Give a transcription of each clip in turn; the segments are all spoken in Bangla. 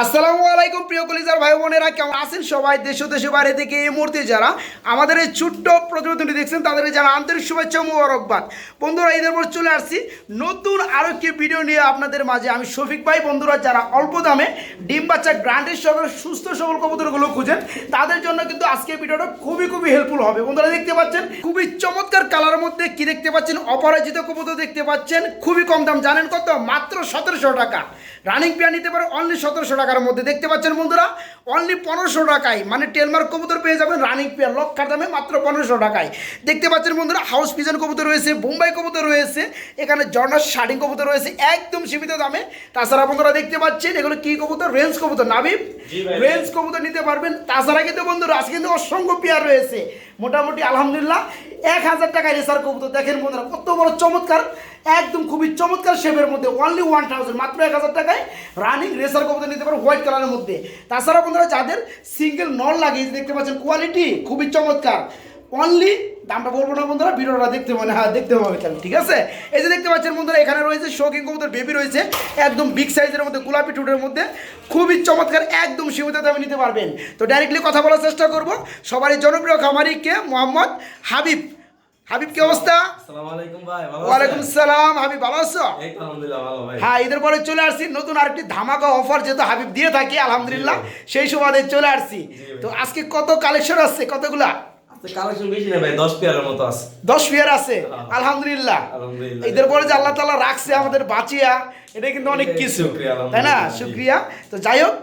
আসসালামু আলাইকুম, প্রিয় কলিজার ভাই বোনেরা, কেমন আছেন সবাই? দেশ দেশে বাইরে থেকে এই মুহূর্তে যারা আমাদের এই ছোট্ট প্রতিবেদনটি দেখছেন, তাদের যারা আন্তরিক শুভেচ্ছা মোবারকবাদ। বন্ধুরা, ঈদের পর চলে আসছি নতুন আরও একটি ভিডিও নিয়ে আপনাদের মাঝে। আমি শফিক ভাই, বন্ধুরা, যারা অল্প দামে ডিম বাচ্চা গ্রান্টের সঙ্গে সুস্থ সবল কবুতরগুলো খুঁজেন, তাদের জন্য কিন্তু আজকে ভিডিওটা খুবই খুবই হেল্পফুল হবে। বন্ধুরা, দেখতে পাচ্ছেন, খুবই চমৎকার কালারের মধ্যে কি দেখতে পাচ্ছেন? অপরাজিত কবুতর দেখতে পাচ্ছেন, খুবই কম দাম। জানেন কত? মাত্র সতেরোশো টাকা। রানিং পেয়ার নিতে পারে অনলি সতেরোশো টাকার মধ্যে দেখতে পাচ্ছেন বন্ধুরা? অনলি পনেরোশো টাকায় মানে টেলমার্ক কবুতর পেয়ে যাবেন রানিং পেয়ার লক্ষার দামে মাত্র পনেরোশো টাকায়। দেখতে পাচ্ছেন বন্ধুরা হাউস পিজন কবুতর রয়েছে বোম্বাই কবুতর রয়েছে এখানে জর্নার শার্টিং কবুতর রয়েছে একদম সীমিত দামে। তাছাড়া বন্ধুরা দেখতে পাচ্ছেন এগুলো কি কবুতর? রেঞ্জ কবুতর নাবিব। রেঞ্জ কবুতর নিতে পারবেন। তাছাড়া কিন্তু বন্ধুরা আজকে কিন্তু অসংখ্য পেয়ার রয়েছে। মোটামুটি আলহামদুলিল্লাহ এক হাজার টাকায় রেসার কবুতর। দেখেন বন্ধুরা কত বড় চমৎকার একদম খুবই চমৎকার শেপের মধ্যে অনলি ওয়ান থাউজেন্ড মাত্র এক হাজার টাকায় রানিং রেসার কবুতর নিতে পারেন হোয়াইট কালারের মধ্যে। তাছাড়া বন্ধুরা, যাদের সিঙ্গেল নল লাগে যে দেখতে পাচ্ছেন কোয়ালিটি খুবই চমৎকার। অনলি দামটা বলব না বন্ধুরা, ভিডিওটা দেখতে মানে হ্যাঁ দেখতে হবে তাহলে, ঠিক আছে? এই যে দেখতে পাচ্ছেন বন্ধুরা, এখানে রয়েছে শৌখিন কবুতর বেবি রয়েছে, একদম বিগ সাইজের মধ্যে, গোলাপি টুটের মধ্যে, খুবই চমৎকার, একদম সীমিত দামে নিতে পারবেন। তো ডাইরেক্টলি কথা বলার চেষ্টা করব, সবারই জনপ্রিয় খামারি কে? মোহাম্মদ হাবিব। হাবিব কি অবস্থা? ওয়ালাইকুম সালাম হাবিব ভালো আছো? হ্যাঁ ঈদের পরে চলে আসছি নতুন আরেকটি ধামাকা অফার যেহেতু হাবিব দিয়ে থাকি আলহামদুলিল্লাহ সেই সুবাদে চলে আসছি। তো আজকে কত কালেকশন আসছে কতগুলা? আজকে কালেকশন বেশি না ভাই 10 পেয়ারের মতো আছে। দশ পেয়ার আছে? হ্যাঁ। আলহামদুলিল্লাহ। আলহামদুলিল্লাহ। ঈদের পরে যে আল্লাহ তালা রাখছে আমাদের বাঁচিয়া এটা কিন্তু অনেক কিছু। তাই না? শুক্রিয়া। তো যাই হোক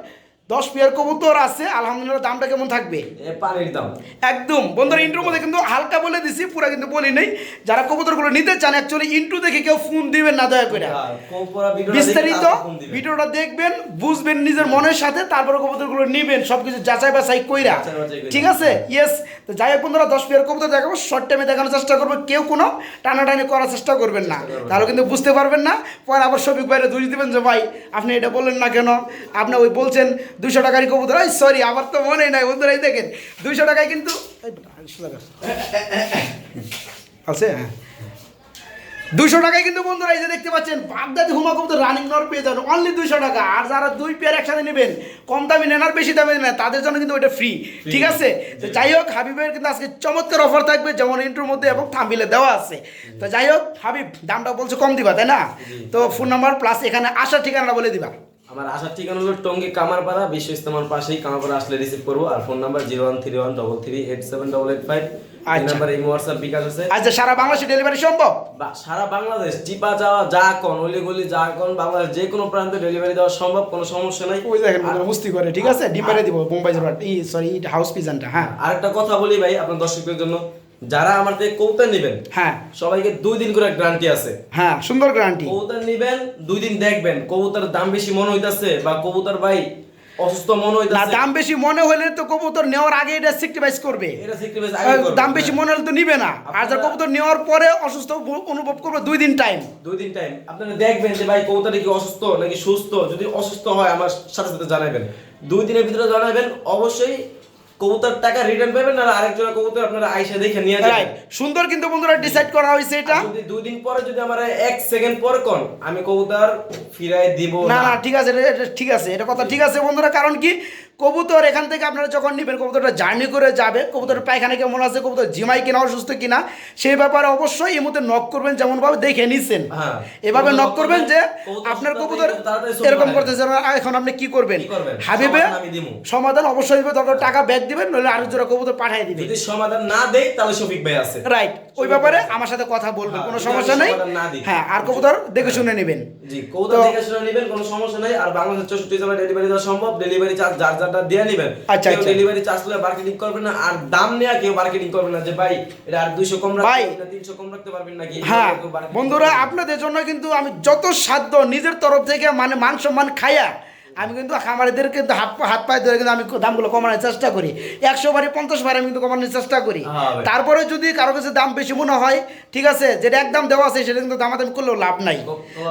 দশ পেয়ার কবুতর আছে আলহামদুলিল্লাহ দামটা কেমন থাকবে? পানির দাম। একদম। বন্ধুরা ইন্টুর মধ্যে কিন্তু হালকা বলে দিছি পুরো কিন্তু বলি নেই। যারা কবুতরগুলো নিতে চান অ্যাকচুয়ালি ইন্টু দেখে কেউ ফোন দিবেন না দয়া করে। বিস্তারিত। ভিডিওটা দেখবেন বুঝবেন নিজের মনের সাথে তারপরে কবুতরগুলো নিবেন সবকিছু যাচাই বাছাই কইরা। ঠিক আছে? ইয়েস তো যাই হোক বন্ধুরা দশ পেয়ার কবুতর দেখাবো। শর্ট টাইমে দেখানোর চেষ্টা করব। কেউ কোনো টানাটানি করার চেষ্টা করবেন না। তাহলে কিন্তু বুঝতে পারবেন না। পরে আবার সবিক বাইরে দুই দেবেন যে ভাই আপনি এটা বললেন না কেন? আপনি ওই বলছেন দুশো টাকারই কবুতর। ওই সরি আমার তো মনে নাই বন্ধুরা এই দেখেন দুইশো টাকায় কিন্তু এই এই। আছে? হ্যাঁ। দুশো টাকায় কিন্তু বন্ধুরা এই যে দেখতে পাচ্ছেন বাগদাদি হুমা কবুতর রানিং নর পেয়ে যাবেন অনলি দুইশো টাকা। আর যারা দুই পেয়ার একসাথে নেবেন কম দামি নেন আর বেশি দামে নেন তাদের জন্য কিন্তু ওইটা ফ্রি ঠিক আছে? তো যাই হোক হাবিবের কিন্তু আজকে চমৎকার অফার থাকবে যেমন ইন্টুর মধ্যে এবং থাম্বিলে দেওয়া আছে। তো যাই হোক হাবিব দামটা বলছো কম দিবা তাই না? তো ফোন নাম্বার প্লাস এখানে আসার ঠিকানাটা বলে দিবা। আমার আসার ঠিকানা হলো টঙ্গী কামারপাড়া বিশ্ব ইস্তেমার পাশেই কামারপাড়া আসলে রিসিভ করব। আর phone number zero one three one double three eight seven double eight five. Number এই হোয়াটসঅ্যাপ বিকাশ আছে। আচ্ছা সারা বাংলাদেশে ডেলিভারি সম্ভব? সারা বাংলাদেশ চিপা যাওয়া যা কোন অলি গলি যা কোন বাংলাদেশ যে কোনো প্রান্তে ডেলিভারি দেওয়া সম্ভব কোনো সমস্যা নাই। ওই দেখেন বন্ধুরা করে ঠিক আছে? ডিমারে দিব মুম্বাই জোড়া ই সরি হাউস পিজানটা হ্যাঁ। আরেকটা কথা বলি ভাই আপনার দর্শকদের জন্য যারা আমার থেকে কৌতা নেবেন হ্যাঁ। সবাইকে দুই দিন করে গ্যারান্টি আছে। হ্যাঁ সুন্দর গ্যারান্টি কবুতর নিবেন দুই দিন দেখবেন কবুতর দাম বেশি মনে হইতাছে বা কবুতর ভাই অসুস্থ মনে না দাম বেশি মনে হলে তো কবুতর নেওয়ার আগে এটা সিক্রিফাইস করবে। এটা আগে দাম বেশি মনে হলে তো নিবে না। আর যার কবুতর নেওয়ার পরে অসুস্থ অনুভব করবে দুই দিন টাইম দুই দিন টাইম আপনারা দেখবেন যে ভাই কবুতর কি অসুস্থ নাকি সুস্থ? যদি অসুস্থ হয় আমার সাথে সাথে জানাবেন। দুই দিনের ভিতরে জানাবেন অবশ্যই কবুতর টাকা রিটার্ন পাবেন না আরেকজনের কবুতর আপনারা আইসা দেখে নিয়ে যাবেন। সুন্দর কিন্তু বন্ধুরা ডিসাইড করা হয়েছে এটা। যদি দুই দিন পরে যদি আমার এক সেকেন্ড পর কোন আমি কবুতর ফিরাই দিব না না ঠিক আছে ঠিক আছে এটা কথা ঠিক আছে বন্ধুরা কারণ কি? কবুতর এখান থেকে আপনারা যখন নেবেন কবুতরটা জার্নি করে যাবে। কবুতরের পায়খানা কেমন আছে কবুতর জিমাই কিনা অসুস্থ কিনা সেই ব্যাপারে অবশ্যই এই মুহূর্তে নক করবেন যেমনভাবে দেখে নিচ্ছেন হ্যাঁ। এভাবে নক করবেন যে আপনার কবুতর এরকম। করতেছে এখন আপনি কি করবেন? হাবিবে সমাধান অবশ্যই দিবে দরকার টাকা ব্যাক দিবেন নইলে আরও জোড়া কবুতর পাঠিয়ে দিবে যদি সমাধান না দেই তাহলে শফিক ভাই আছে। রাইট ওই ব্যাপারে আমার সাথে কথা বলবেন হ্যাঁ, কোনো সমস্যা নেই। হ্যাঁ আর কবুতর দেখে শুনে নেবেন। জি কবুতর দেখে শুনে নেবেন কোনো সমস্যা নাই। আর বাংলাদেশ চৌষট্টি জেলায় ডেলিভারি দেওয়া সম্ভব ডেলিভারি চার্জ যার যারটা দিয়ে নেবেন। আচ্ছা, কেউ। ডেলিভারি চার্জ করে মার্কেটিং করবেন না আর দাম নেওয়া কেউ মার্কেটিং করবেন না যে ভাই এটা আর দুইশো কম রাখতে না তিনশো কম রাখতে পারবেন নাকি? হ্যাঁ বন্ধুরা আপনাদের জন্য কিন্তু আমি যত সাধ্য নিজের তরফ থেকে মানে মান সম্মান খাইয়া আমি কিন্তু খামারিদের কিন্তু হাত পা- হাত পায়ে ধরে কিন্তু আমি দামগুলো কমানোর চেষ্টা করি। একশো বারে পঞ্চাশ বারে আমি কিন্তু কমানোর চেষ্টা করি। হ্যাঁ তারপরে যদি কারও কাছে দাম বেশি মনে হয় ঠিক আছে যেটা একদম দেওয়া আছে সেটা কিন্তু দামাদামি করলেও লাভ নাই।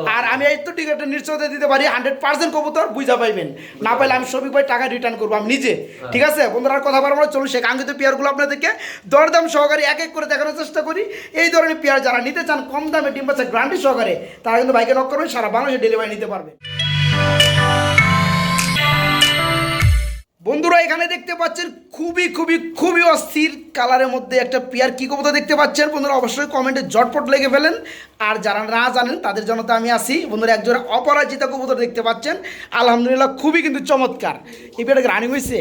আর আমি এই তো টিকিটটা নিশ্চয়তা দিতে পারি হান্ড্রেড পার্সেন্ট কবুতর বুঝা পাইবেন। না পাইলে আমি সবিক ভাই টাকা রিটার্ন করব আমি নিজে। হ্যাঁ। ঠিক আছে বন্ধুরা আর কথা বারবার চলুন সে কাঙ্ক্ষিত পেয়ারগুলো আপনাদেরকে দরদাম সহকারে এক এক করে দেখানোর চেষ্টা করি। এই ধরনের পেয়ার যারা নিতে চান কম দামে ডিম বাচ্চা গ্রান্টি সহকারে তারা কিন্তু বাইকে নক করবেন সারা বাংলাদেশে ডেলিভারি নিতে পারবে। এখানে দেখতে পাচ্ছেন খুবই খুবই খুবই অস্থির কালারের মধ্যে একটা পেয়ার কি কবুতর দেখতে পাচ্ছেন? বন্ধুরা অবশ্যই কমেন্টে জটপট লেগে ফেলেন। আর যারা না জানেন তাদের জন্য তো আমি আসি। বন্ধুরা একজোড়া অপরাজিতা কবুতর দেখতে পাচ্ছেন। আলহামদুলিল্লাহ খুবই কিন্তু চমৎকার। এই পেয়ারটা রানিং হয়েছে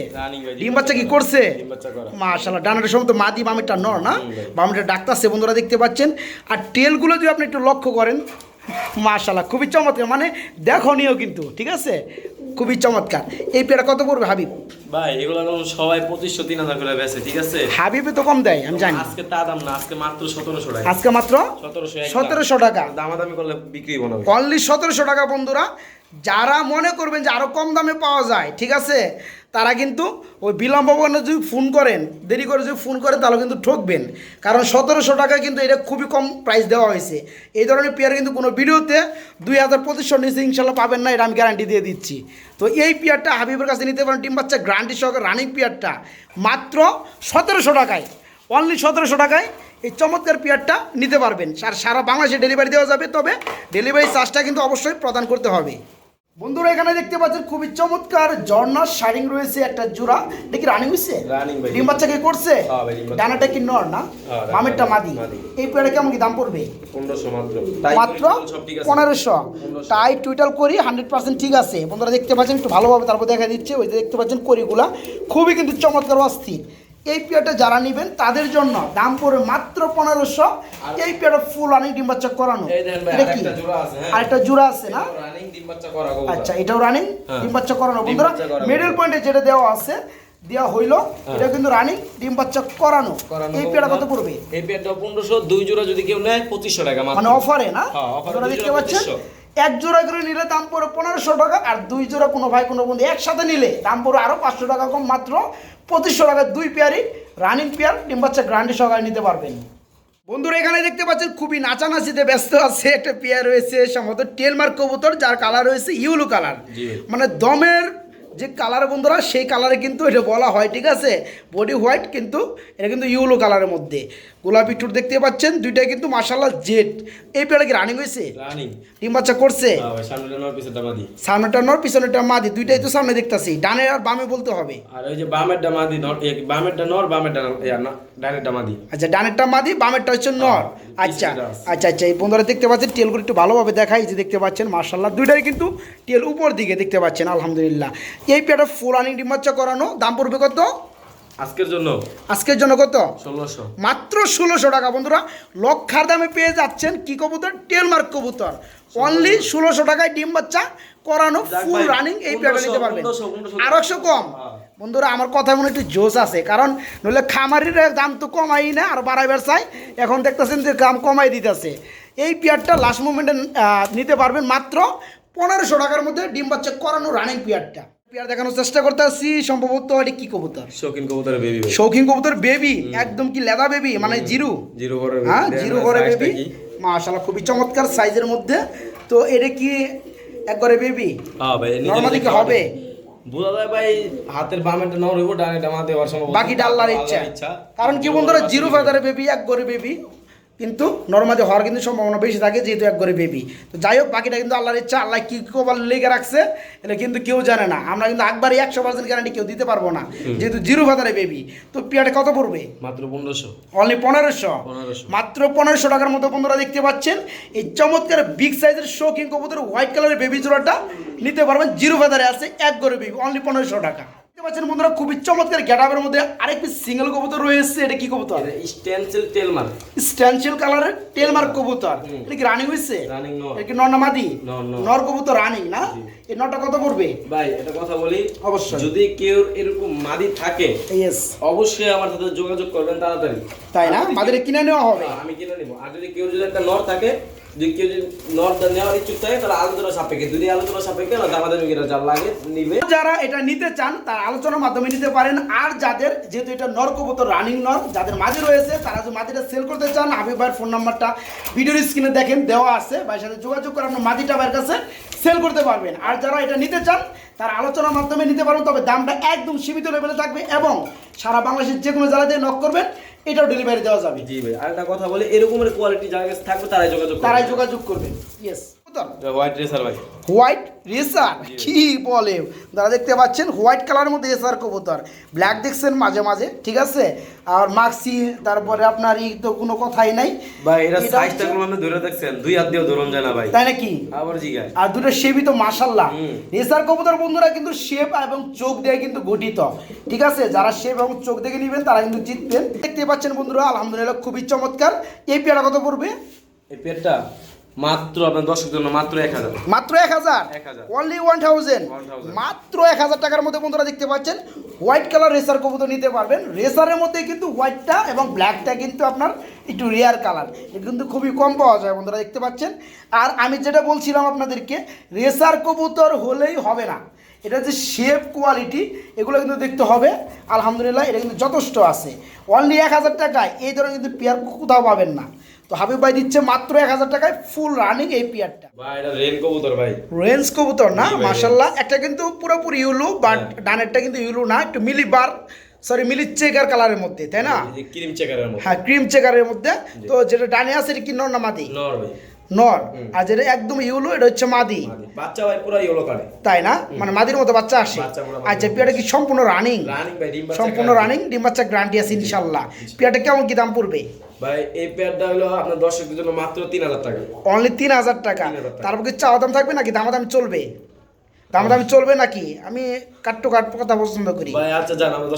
ডিম বাচ্চা কি করছে। মাশাল্লাহ ডানাটা সময় তো মাদি বামেরটা নর না? বামেরটা ডাক্তারছে বন্ধুরা দেখতে পাচ্ছেন। আর টেলগুলো যদি আপনি একটু লক্ষ্য করেন মাশাল্লাহ খুবই চমৎকার। মানে দেখনীয় কিন্তু ঠিক আছে? খুবই চমৎকার। এই পেয়ারা কত পড়বে হাবিব? ভাই এগুলো তো সবাই পঁচিশশো তিন হাজার করে বেছে ঠিক আছে? হাবিবে তো কম দেয় আমি জানি। আজকে তা দাম না আজকে মাত্র সতেরোশো টাকা। আজকে মাত্র সতেরোশো সতেরোশো টাকা। দামাদামি করলে বিক্রি বানাবে অনলি সতেরোশো টাকা বন্ধুরা। যারা মনে করবেন যে আরও কম দামে পাওয়া যায় ঠিক আছে? তারা কিন্তু ওই বিলম্ব ভবনে যদি ফোন করেন, দেরি করে যদি ফোন করেন, তাহলে কিন্তু ঠকবেন। কারণ সতেরোশো টাকা কিন্তু এটা খুবই কম প্রাইস দেওয়া হয়েছে। এই ধরনের পেয়ার কিন্তু কোনো ভিডিওতে দুই হাজার পঁচিশশো নিচে ইনশাল্লাহ পাবেন না, এটা আমি গ্যারান্টি দিয়ে দিচ্ছি। তো এই পেয়ারটা হাবিবের কাছে নিতে পারেন টিম বাচ্চা গ্যারান্টি সহকারে রানিং পেয়ারটা মাত্র সতেরোশো টাকায় অনলি সতেরোশো টাকায় এই চমৎকার পেয়ারটা নিতে পারবেন। আর সারা বাংলাদেশে ডেলিভারি দেওয়া যাবে, তবে ডেলিভারি চার্জটা কিন্তু অবশ্যই প্রদান করতে হবে। বন্ধুরা এখানে দেখতে পাচ্ছেন খুবই চমৎকার ঝর্ণার শাড়িং রয়েছে একটা জোড়া। দেখি রানিং হয়েছে Running ভাই। ডিম বাচ্চা কি করছে? হ্যাঁ। ডানাটা কি নর না? হ্যাঁ, মামেরটা মাদি। এই পেয়ারে কেমন কি দাম পড়বে? মাত্র। পনেরোশো। 1500 তাই টুইটাল করি হান্ড্রেড পার্সেন্ট ঠিক আছে। বন্ধুরা দেখতে পাচ্ছেন একটু ভালোভাবে তারপর দেখা দিচ্ছে। ওই যে দেখতে পাচ্ছেন করিগুলা খুবই কিন্তু চমৎকার অস্থির। এই পেয়ারটা যারা নেবেন তাদের জন্য দাম পড়বে মাত্র পনেরোশো। এই পেয়ারটা ফুল রানিং ডিম বাচ্চা করানো। এটা কি? আরেকটা জোড়া আছে, হ্যাঁ। না। আচ্ছা এটাও রানিং হ্যাঁ। ডিম বাচ্চা করানো। বন্ধুরা মিডল পয়েন্টে যেটা দেওয়া আছে দেওয়া হইল এটা কিন্তু রানিং ডিম বাচ্চা করানো। হ্যাঁ। এই পেয়ারটা কত পড়বে? এই পেয়ারটা পনেরোশো দুই জোড়া যদি কেউ নেয় পঁচিশশো টাকা মানে অফারে না? হ্যাঁ, আপনারা দেখতে পাচ্ছেন? এক জোড়া করে নিলে দাম পড়ে পনেরোশো টাকা আর দুই জোড়া কোনো ভাই কোনো বন্ধু একসাথে নিলে দাম পড়ে আরও পাঁচশো টাকা কম মাত্র। পঁচিশশো টাকা দুই পেয়ারই রানিং পেয়ার ডিম বাচ্চা গ্রান্ডি সহকারে নিতে পারবেন। বন্ধুরা এখানে দেখতে পাচ্ছেন খুবই নাচানাচিতে ব্যস্ত আছে একটা পেয়ার রয়েছে সম্ভবত টেলমার্ক কবুতর যার কালার রয়েছে ইউলো কালার মানে দমের যে কালার বন্ধুরা সেই কালারে কিন্তু এটা বলা হয় ঠিক আছে? বডি হোয়াইট কিন্তু এটা কিন্তু ইউলো কালারের মধ্যে। গোলাপি টুর দেখতে পাচ্ছেন দুইটাই কিন্তু মার্শাল্লাহ জেড। এই পেয়ারটা কি রানিং হয়েছে ডিম বাচ্চা করছে? হ্যাঁ সামনেটা নর পিছনেটা মাদি। দুইটাই তো সামনে দেখতাছি। ডানে আর বামে বলতে হবে। আর ওই যে বামেরটা মাদি বামেরটা নর বামেরটা ডাইনেরটা মাদি। আচ্ছা ডানেরটা মাদি বামেরটা হচ্ছে নর। আচ্ছা আচ্ছা আচ্ছা এই বন্ধুরা দেখতে পাচ্ছেন টেলগুলো একটু ভালোভাবে দেখাই যে দেখতে পাচ্ছেন মার্শাল্লাহ দুইটাই কিন্তু টেল উপর দিকে দেখতে পাচ্ছেন আলহামদুলিল্লাহ। এই পেয়ারটা ফুলানি ডিম বাচ্চা করানো দাম পড়বে কত? আজকের জন্য। আজকের জন্য কত? ষোলোশো। মাত্র ষোলোশো টাকা বন্ধুরা। লক্ষার দামে পেয়ে যাচ্ছেন কি কবুতর? টেলমার্ক কবুতর। অনলি ষোলোশো টাকায় ডিম বাচ্চা করানো ফুল রানিং এই পেয়ারটা নিতে 1500, পারবেন। 1500, 1500 আরও একশো কম। হ্যাঁ। বন্ধুরা আমার কথা মনে একটু জোশ আছে কারণ নইলে খামারির দাম তো কমাই না আর বাড়াইবার চাই এখন দেখতেছেন যে দাম কমাই দিতেছে। এই পেয়ারটা লাস্ট মোমেন্টে নিতে পারবেন মাত্র পনেরোশো টাকার মধ্যে ডিম বাচ্চা করানো রানিং পেয়ারটা। পেয়ার দেখানোর চেষ্টা করতে আসছি সম্ভবত এটি কি কবুতর? শৌখিন কবুতরের বেবি শৌখিন কবুতর বেবি একদম কি লেদা বেবি মানে জিরু? জিরো করে হ্যাঁ জিরো করে বেবি মাশাআল্লাহ খুবই চমৎকার সাইজের মধ্যে। তো এটা কি একবারে বেবি হ্যাঁ ভাই নিজে কি হবে? দেয়। বোঝা যায় ভাই হাতের নর হইব সম্ভব বাকিটা ইচ্ছা। কারণ কি বন্ধুরা জিরো ফেদারে বেবি এক করে বেবি কিন্তু নর্মালি হওয়ার কিন্তু সম্ভাবনা বেশি থাকে যেহেতু এক করে বেবি তো যাই হোক বাকিটা কিন্তু আল্লাহর ইচ্ছা আল্লাহ কি কবার লেগে রাখছে এটা কিন্তু কেউ জানে না। আমরা কিন্তু একবারে একশো পার্সেন্ট গ্যারান্টি কেউ দিতে পারব না যেহেতু জিরো ফেদারে বেবি তো পিয়াটা কত পড়বে? মাত্র পনেরোশো। অনলি পনেরোশো? মাত্র পনেরোশো টাকার মতো বন্ধুরা দেখতে পাচ্ছেন এই চমৎকার বিগ সাইজের শৌখিন কবুতর হোয়াইট কালারের বেবি জোড়াটা নিতে পারবেন জিরো ফেদারে আছে এক করে বেবি অনলি পনেরোশো টাকা। পাচ্ছেন বন্ধুরা খুবই চমৎকার গ্যাটাপের মধ্যে আরেক পিস সিঙ্গেল কবুতর রয়েছে। এটা কি কবুতর? স্টেনসিল টেলমার স্ট্যানচিল কালারের টেলমার্ক কবুতর। এটা কি রানিং হয়েছে রানিং নর এটা কি নর না নর, কবুতর রানিং না? এই নরটা কত পড়বে? ভাই এটা কথা বলি। অবশ্যই। যদি কেউ এরকম মাদি থাকে ইয়েস অবশ্যই আমার সাথে যোগাযোগ করবেন তাড়াতাড়ি। তাই না? আর কিনে নেওয়া হবে। হ্যাঁ, আমি কিনে নিবো। আর যদি কেউ যদি একটা নর থাকে যদি কেউ যদি নরটা নেওয়ার ইচ্ছুক তাহলে আলোচনা সাপেক্ষে। যদি আলোচনা সাপেক্ষে কিনা যার লাগে, নিবে। যারা এটা নিতে চান, তার আলোচনার মাধ্যমে নিতে পারেন। আর যাদের, যেহেতু এটা নর কবুতর রানিং নর, যাদের মাঝে রয়েছে, তারা যদি মাদিটা সেল করতে চান হাবিব ভাইয়ের ফোন নাম্বারটা ভিডিওর স্ক্রিনে দেখেন, দেওয়া আছে। ভাইয়ের সাথে যোগাযোগ করে আপনার মাদিটা ভাইয়ের কাছে সেল করতে পারবেন। আর যারা এটা নিতে চান, তার আলোচনার মাধ্যমে নিতে পারবেন তবে দামটা একদম সীমিত লেভেলে থাকবে এবং সারা বাংলাদেশের যে কোনো জেলাতে নক করবেন। এটাও ডেলিভারি দেওয়া যাবে। জি ভাই আর একটা কথা বলে এরকমের কোয়ালিটি যারা থাকবে তারাই যোগাযোগ করবে। তারাই যোগাযোগ করবে। ইয়েস হোয়াইট রেসার ভাই। হোয়াইট রেসার কি বলে? দাদা দেখতে পাচ্ছেন হোয়াইট কালারের মধ্যে রেসার কবুতর। ব্ল্যাক দেখছেন মাঝে মাঝে ঠিক আছে? আর মাক্সি তারপরে আপনার তো কোনো কথাই নাই। ভাই এটা সাইজটা হচ্ছে- কোনো আপনি ধরে দেখছেন? দুই হাত দিয়েও ধরুন যায় না ভাই। তাই নাকি? আবার আর দুটো শেপই তো হুম। রেসার কবুতর বন্ধুরা কিন্তু শেপ এবং চোখ দিয়ে কিন্তু গঠিত। ঠিক আছে? যারা শেপ এবং চোখ দেখে নেবেন তারা কিন্তু জিতবেন। দেখতে পাচ্ছেন বন্ধুরা আলহামদুলিল্লাহ খুবই চমৎকার। এই পেয়ারা কত পড়বে? এই পেটটা মাত্র আপনার দর্শকের জন্য মাত্র এক হাজার। মাত্র এক হাজার? অনলি ওয়ান থাউজেন্ড মাত্র এক হাজার টাকার মধ্যে বন্ধুরা দেখতে পাচ্ছেন হোয়াইট কালার রেসার কবুতর নিতে পারবেন। রেসারের মধ্যে কিন্তু হোয়াইটটা এবং ব্ল্যাকটা কিন্তু আপনার একটু রেয়ার কালার এটা কিন্তু খুবই কম পাওয়া যায় বন্ধুরা দেখতে পাচ্ছেন। আর আমি যেটা বলছিলাম আপনাদেরকে রেসার কবুতর হলেই হবে না। এটা যে শেপ কোয়ালিটি এগুলো কিন্তু দেখতে হবে। আলহামদুলিল্লাহ এটা কিন্তু যথেষ্ট আছে। অনলি এক হাজার টাকায় এই ধরনের কিন্তু পেয়ার কোথাও পাবেন না। তো হাবিব ভাই দিচ্ছে মাত্র এক হাজার টাকায় ফুল রানিং এই পিয়ারটা। ভাই এটা রেন কবুতর ভাই। রেঞ্জ কবুতর না? মাসাল্লাহ একটা কিন্তু পুরোপুরি ইউলু বাট হ্যাঁ। ডানেরটা কিন্তু ইউলু না একটু মিলি বার সরি মিলি চেকার কালারের মধ্যে তাই না? ক্রিম চেকারের মধ্যে। হ্যাঁ ক্রিম চেকারের মধ্যে। তো যেটা ডানে আছে এটা কি নর না মাদি? নর ভাই। নর। আর যেটা একদম ইউলো এটা হচ্ছে মাদি। বাচ্চা ভাই পুরো ইউলো কাটে। তাই না? মানে মাদির মতো বাচ্চা আসে। আচ্ছা পিয়াটা কি সম্পূর্ণ রানিং? সম্পূর্ণ রানিং ডিম বাচ্চা গ্যারান্টি আছে ইনশাল্লাহ। পিয়াটা কেমন কি দাম পড়বে? ভাই এই পেয়ারটা হলো আপনার দর্শকদের জন্য মাত্র তিন হাজার টাকা। অনলি তিন হাজার টাকা। তারপর কি চাওয়া দাম থাকবে নাকি? দামাদামি চলবে? দামাদামি চলবে নাকি? আমি কাট্টো কাট কথা পছন্দ করি। ভাই আচ্ছা জান আমার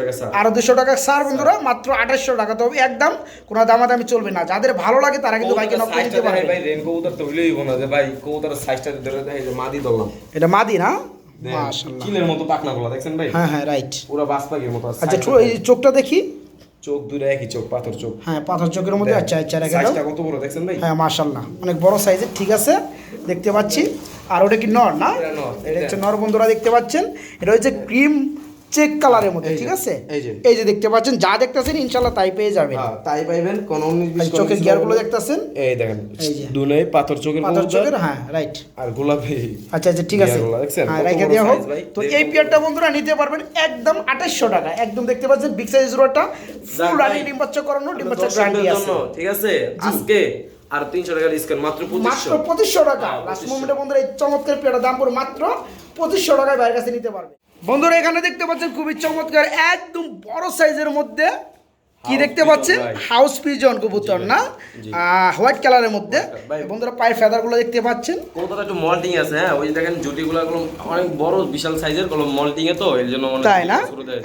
টাকা স্যার আরও দুশো টাকা বন্ধুরা মাত্র আঠাশশো টাকা। তবে একদম কোনো দামাদামি চলবে না। যাদের ভালো লাগে তারা কিন্তু বাইকে নক করে নিতে পারবে। ভাই রেন কবুতর তো হইলেই না যে ভাই কবুতরের সাইজটা ধরে যে মাদি ধরলাম। এটা মাদি না? মাশাআল্লাহ। চিলের মতো পাকনা গুলা দেখছেন ভাই? হ্যাঁ হ্যাঁ রাইট পুরো বাস পাখির মতো আচ্ছা এই চোখটা দেখি। চোখ দুটো একই চোখ পাথর চোখ। হ্যাঁ পাথর চোখের মধ্যে আচ্ছা আচ্ছা রেখে কত বড় দেখছেন ভাই? হ্যাঁ মাশাল্লাহ অনেক বড় সাইজের ঠিক আছে। দেখতে পাচ্ছি। আর ওটা কি নর না? এটা হচ্ছে নর বন্ধুরা দেখতে পাচ্ছেন। এটা হচ্ছে ক্রিম চেক কালারের মধ্যে ঠিক আছে? এই যে। এই যে দেখতে পাচ্ছেন যা দেখতেছেন ইনশাল্লাহ তাই পেয়ে যাবেন। হ্যাঁ, তাই পাইবেন কোন আর চোখের গিয়ারগুলো দেখতেছেন? এই দেখেন এই পাথর চোখের পাথর চোখের হ্যাঁ রাইট আর গোলাপি আচ্ছা আচ্ছা ঠিক আছে? হ্যাঁ রেখে দেওয়া হোক। তো এই পেয়ারটা বন্ধুরা নিতে পারবেন একদম আঠাশশো টাকা। একদম দেখতে পাচ্ছেন বিগ সাইজ জোড়াটা ফুল রানিং ভাই। করানো ডিম আপনার গ্যারান্টি আছে। ঠিক আছে? আজকে আর তিনশো টাকা ডিসকাউন্ট মাত্র মাত্র পঁচিশশো টাকা। হ্যাঁ, লাস্ট মোমেন্টে বন্ধুরা এই চমৎকার পেয়ারটার দাম পড়ে মাত্র পঁচিশশো টাকায় বাইরের কাছে নিতে পারবে। বন্ধুরা এখানে দেখতে পাচ্ছেন খুবই চমৎকার একদম বড় সাইজের মধ্যে কি দেখতে পাচ্ছেন? হাউস পিজন কবুতর না। হোয়াইট কালারের মধ্যে। বন্ধুরা পায়ের ফেদারগুলো দেখতে পাচ্ছেন? কবুতরটা একটু মল্টিং আছে হ্যাঁ? ওই দেখেন জুটি গুলো অনেক বড় বিশাল সাইজেরগুলো মল্টিং এ তো এর জন্য মনে হয় তাই না?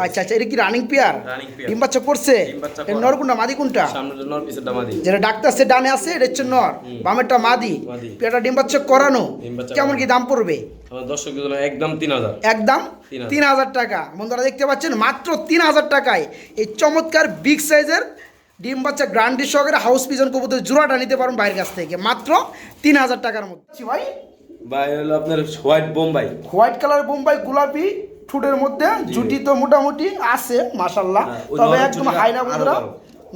আচ্ছা আচ্ছা এটা কি রানিং পেয়ার। ডিম বাচ্চা করছে? এর নর কোনটা মাদি কোনটা? সামনের জন্য পিছের দামাদি যেটা ডাক্তার সে ডানে আছে এটা হচ্ছে নর। বামেরটা মাদি। মাদি। পেয়ারটা ডিম বাচ্চা করানো। কেমন কি দাম পড়বে? জন্য একদম তিন হাজার। একদম? 3000 তিন হাজার। টাকা। বন্ধুরা দেখতে পাচ্ছেন মাত্র তিন হাজার টাকায় এই চমৎকার বিগ সাইজের ডিম বাচ্চা গ্রান্ডি সহকারে হাউস পিজন কবুতর জোড়াটা নিতে পারুন বাইরের কাছ থেকে। মাত্র তিন হাজার টাকার মধ্যে। ভাই। ভাই হলো আপনার white Bombay white colour Bombay গোলাপি ঠুটের মধ্যে জুটি তো মোটামুটি আছে মাসাল্লাহ হ্যাঁ, তবে একদম হাই না বন্ধুরা।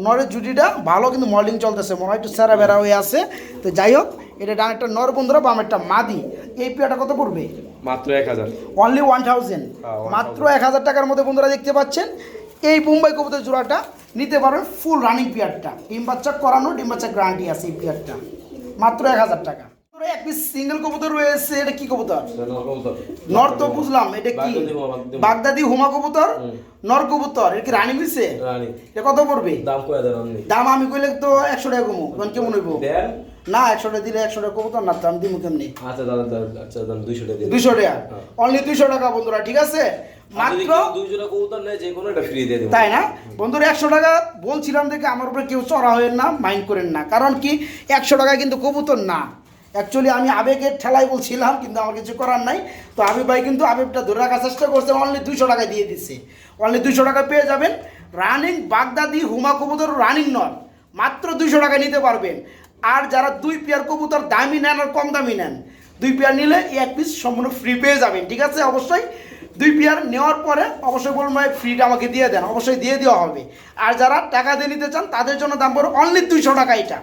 নরের জুটিটা ভালো কিন্তু মডেলিং চলতেছে মনে হয় একটু সেরা বেড়া হয়ে আছে। তো যাই হোক এটা ডান একটা নর বন্ধুরা বাম একটা মাদি। এই পেয়াটা কত পড়বে? মাত্র এক হাজার। অনলি ওয়ান থাউজেন্ড 1000 মাত্র এক হাজার টাকার মধ্যে বন্ধুরা দেখতে পাচ্ছেন। এই মুম্বাই কবুতর জোড়াটা নিতে পারবেন ফুল রানিং পিয়ারটা। ডিম বাচ্চা করানো ডিম বাচ্চা গ্যারান্টি আছে এই পিয়ারটা। মাত্র এক হাজার টাকা। বন্ধুরা, এক পিস সিঙ্গেল কবুতর রয়েছে। এটা কি কবুতর? নর তো বুঝলাম এটা কি? বাগদাদি হুমা, কবুতর? নর কবুতর। এটা কি রানী এটা কত পড়বে? দাম দাম আমি কইলে তো একশো টাকা কমু। কেমন হইব? না একশো টাকা দিলে একশো টাকা কবুতর না আমি দিব কেমনি? আচ্ছা দাদা আচ্ছা দাম দুইশো টাকা দুইশো টাকা হ্যাঁ। অনলি দুইশো টাকা বন্ধুরা ঠিক আছে? মাত্র কেউ দুই কবুতর নেয় যে কোনো একটা ফ্রি দিয়ে দেবো। তাই না? বন্ধুরা একশো টাকা বলছিলাম দেখে আমার উপরে কেউ চড়া হয়েন না মাইন্ড করেন না। কারণ কি একশো টাকা কিন্তু কবুতর না। অ্যাকচুয়ালি আমি আবেগের ঠেলাই বলছিলাম কিন্তু আমার কিছু করার নাই। তো আবিব ভাই কিন্তু আবেগটা ধরে রাখার চেষ্টা করছে অনলি দুইশো টাকায় দিয়ে দিচ্ছে অনলি দুইশো টাকা পেয়ে যাবেন। রানিং বাগদাদি হুমা কবুতর রানিং নয় মাত্র দুইশো টাকা নিতে পারবেন। আর যারা দুই পেয়ার কবুতর দামি নেন আর কম দামি নেন, দুই পেয়ার নিলে এক পিস সম্পূর্ণ ফ্রি পেয়ে যাবেন, ঠিক আছে? অবশ্যই দুই পেয়ার নেওয়ার পরে অবশ্যই বলুন ভাই ফ্রিটা আমাকে দিয়ে দেন, অবশ্যই দিয়ে দেওয়া হবে। আর যারা টাকা দিয়ে নিতে চান, তাদের জন্য দাম পড়বে অনলি দুইশো টাকা এটা।